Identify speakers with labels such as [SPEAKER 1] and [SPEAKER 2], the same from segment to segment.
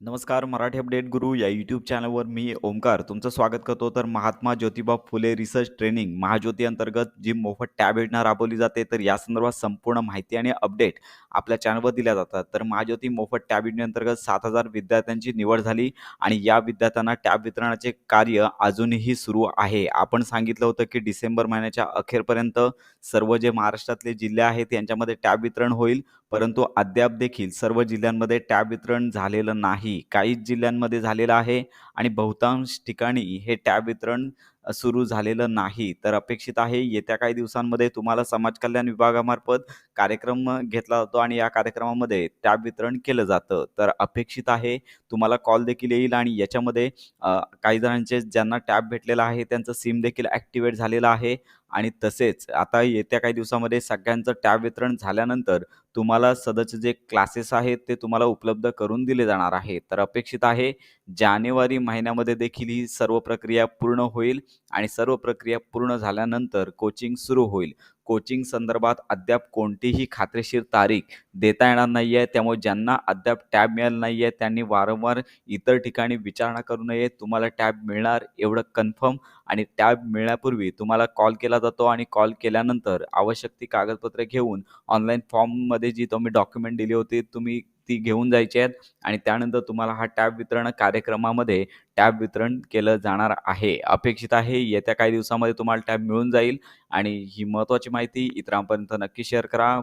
[SPEAKER 1] नमस्कार मराठी अपडेट गुरु या यूट्यूब चॅनलवर मी ओमकार. तुमचं स्वागत करतो. तर महात्मा ज्योतिबा फुले रिसर्च ट्रेनिंग महाज्योती अंतर्गत जी मोफत टॅब योजना राबवली जाते. तर या संदर्भात संपूर्ण माहिती आणि अपडेट आपल्या चॅनलवर दिल्या जातात. तर महाज्योती मोफत टॅब योजनेअंतर्गत सात हजार विद्यार्थ्यांची निवड झाली आणि या विद्यार्थ्यांना टॅब वितरणाचे कार्य अजूनही सुरू आहे. आपण सांगितलं होतं की डिसेंबर महिन्याच्या अखेरपर्यंत सर्व जे महाराष्ट्रातले जिल्हे आहेत यांच्यामध्ये टॅब वितरण होईल. परंतु अद्याप देखील सर्व जिल्ह्यांमध्ये टॅब वितरण झालेलं नाही. काहीच जिल्ह्यांमध्ये झालेलं आहे आणि बहुतांश ठिकाणी हे टॅब वितरण सुरू झालेलं नाही. तर अपेक्षित आहे येत्या काही दिवसांमध्ये तुम्हाला समाज कल्याण विभागामार्फत कार्यक्रम घेतला जातो आणि या कार्यक्रमामध्ये टॅब वितरण केलं जातं. तर अपेक्षित आहे तुम्हाला कॉल देखील येईल आणि याच्यामध्ये काही जणांचे ज्यांना टॅब भेटलेला आहे त्यांचं सिम देखील ॲक्टिवेट झालेलं आहे आणि तसेच आता येत्या काही दिवसामध्ये सगळ्यांचं टॅब वितरण झाल्यानंतर तुम्हाला सदरचे जे क्लासेस आहेत ते तुम्हाला उपलब्ध करून दिले जाणार आहे. तर अपेक्षित आहे जानेवारी महिन्यामध्ये देखील ही सर्व प्रक्रिया पूर्ण होईल आणि सर्व प्रक्रिया पूर्ण झाल्यानंतर कोचिंग सुरू होईल. कोचिंग संदर्भात अद्याप कोणतीही खात्रीशीर तारीख देता येणार नाही आहे. त्यामुळे ज्यांना अद्याप टॅब मिळालं नाही आहे त्यांनी वारंवार इतर ठिकाणी विचारणा करू नये. तुम्हाला टॅब मिळणार एवढं कन्फर्म आणि टॅब मिळण्यापूर्वी तुम्हाला कॉल केला जातो आणि कॉल केल्यानंतर आवश्यक ती कागदपत्रे घेऊन ऑनलाईन फॉर्ममध्ये जी तुम्ही डॉक्युमेंट दिली होती तुम्ही ती घेऊन जायची आहेत आणि त्यानंतर तुम्हाला हा टॅब वितरण कार्यक्रमामध्ये टॅब वितरण केलं जाणार आहे. अपेक्षित आहे येत्या काही दिवसामध्ये तुम्हाला टॅब मिळून जाईल आणि ही महत्त्वाची माहिती इतरांपर्यंत नक्की शेअर करा.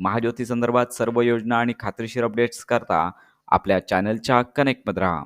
[SPEAKER 1] महाज्योती संदर्भात सर्व योजना आणि खात्रीशीर अपडेट्स करता आपल्या चॅनलच्या कनेक्टमध्ये राहा.